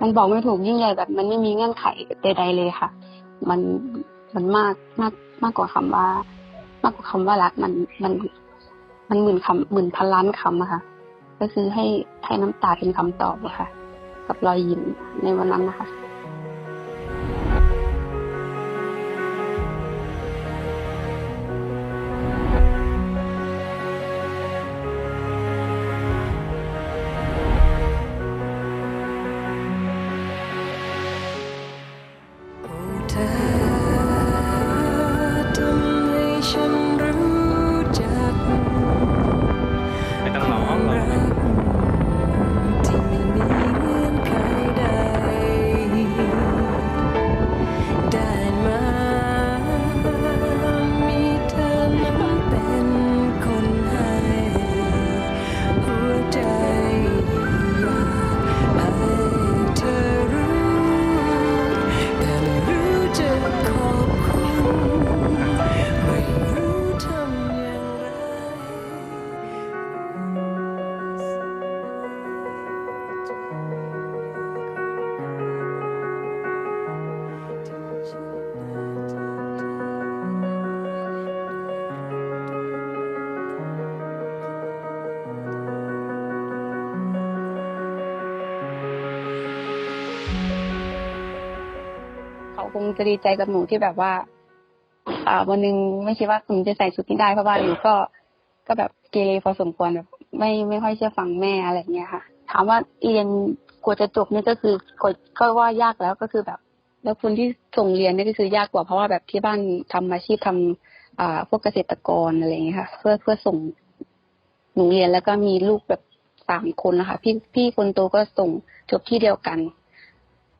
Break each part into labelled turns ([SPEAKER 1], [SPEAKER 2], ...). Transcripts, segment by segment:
[SPEAKER 1] มันบอกไม่ถูกยิ่งใหญ่แบบ มันไม่มีเงื่อนไขใดๆเลยค่ะ มันมันมากมากมากกว่าคำว่า มากกว่าคำว่ารักมันมันมันหมื่นคำหมื่นพันล้านคำอะค่ะ ก็คือให้ให้น้ำตาเป็นคำตอบอะค่ะ กับรอยยิ้มในวันนั้นนะคะ
[SPEAKER 2] เขาคง
[SPEAKER 1] จะดีใจกับหนูที่แบบว่า อ่า วันหนึ่งไม่คิดว่าหนูจะใส่ชุดนี้ได้เพราะว่าหนูก็ก็แบบเกเรพอสมควรแบบ ไม่ไม่ค่อยเชื่อฟังแม่อะไรอย่างเงี้ยค่ะ ถามว่าเรียนกว่าจะจบนี่ก็คือกว่าก็ว่ายากแล้วก็คือแบบ แล้วคนที่ส่งเรียนนี่ก็คือยากกว่าเพราะว่าแบบที่บ้านทำอาชีพทำอ่าพวกเกษตรกรอะไรอย่างเงี้ยค่ะ เพื่อเพื่อส่งหนูเรียนแล้วก็มีลูกแบบสามคนนะคะ พี่พี่คนโตก็ส่งจบที่เดียวกัน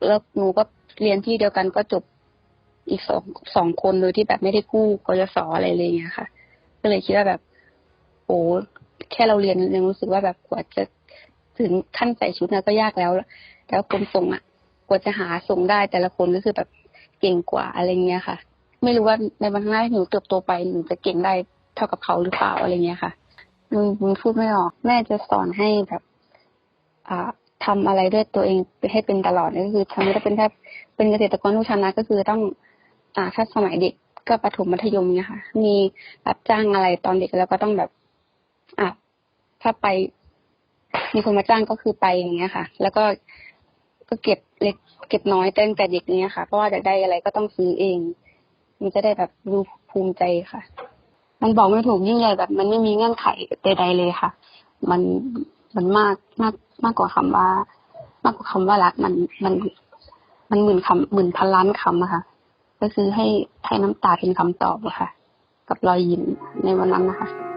[SPEAKER 1] แล้วหนูก็ เรียนที่เดียวกันก็จบอีกสองสองคนโดยที่แบบไม่ได้กู้กยศอะไรเลยอย่างเงี้ยค่ะ ก็เลยคิดว่าแบบโอ้แค่เราเรียนยังรู้สึกว่าแบบกว่าจะถึงขั้นใส่ชุดนะก็ยากแล้วแล้วคนส่งอะกว่าจะหาส่งได้แต่ละคนก็คือแบบเก่งกว่าอะไรเงี้ยค่ะ ไม่รู้ว่าในวันข้างหน้าหนูเติบโตไปหนูจะเก่งได้เท่ากับเขาหรือเปล่าอะไรเงี้ยค่ะหนูหนูพูดไม่ออก แม่จะสอนให้แบบ อ่า ทำอะไรด้วยตัวเองให้เป็นตลอดนี่ก็คือทำไม่ได้เป็นแค่เป็นเกษตรกรทุกชนะก็คือต้อง อ่าถ้าสมัยเด็กก็ประถมมัธยมเนี่ยค่ะ มีรับจ้างอะไรตอนเด็กแล้วก็ต้องแบบอะถ้าไป มีคนมาจ้างก็คือไปอย่างเงี้ยค่ะ แล้วก็ก็เก็บเล็กเก็บน้อยตั้งแต่เด็กเนี้ยค่ะ เพราะว่าอยากได้อะไรก็ต้องซื้อเอง มันจะได้แบบรู้ภูมิใจค่ะ มันบอกไม่ถูกยิ่งใหญ่แบบ มันไม่มีเงื่อนไขใดๆเลยค่ะ มันมันมากมาก มากกว่าคำว่า มากกว่าคำว่ารักมันมันมันหมื่นคำหมื่นพันล้านคำอะค่ะ ก็คือให้ให้น้ำตาเป็นคำตอบอะค่ะ กับรอยยิ้มในวันนั้นนะคะ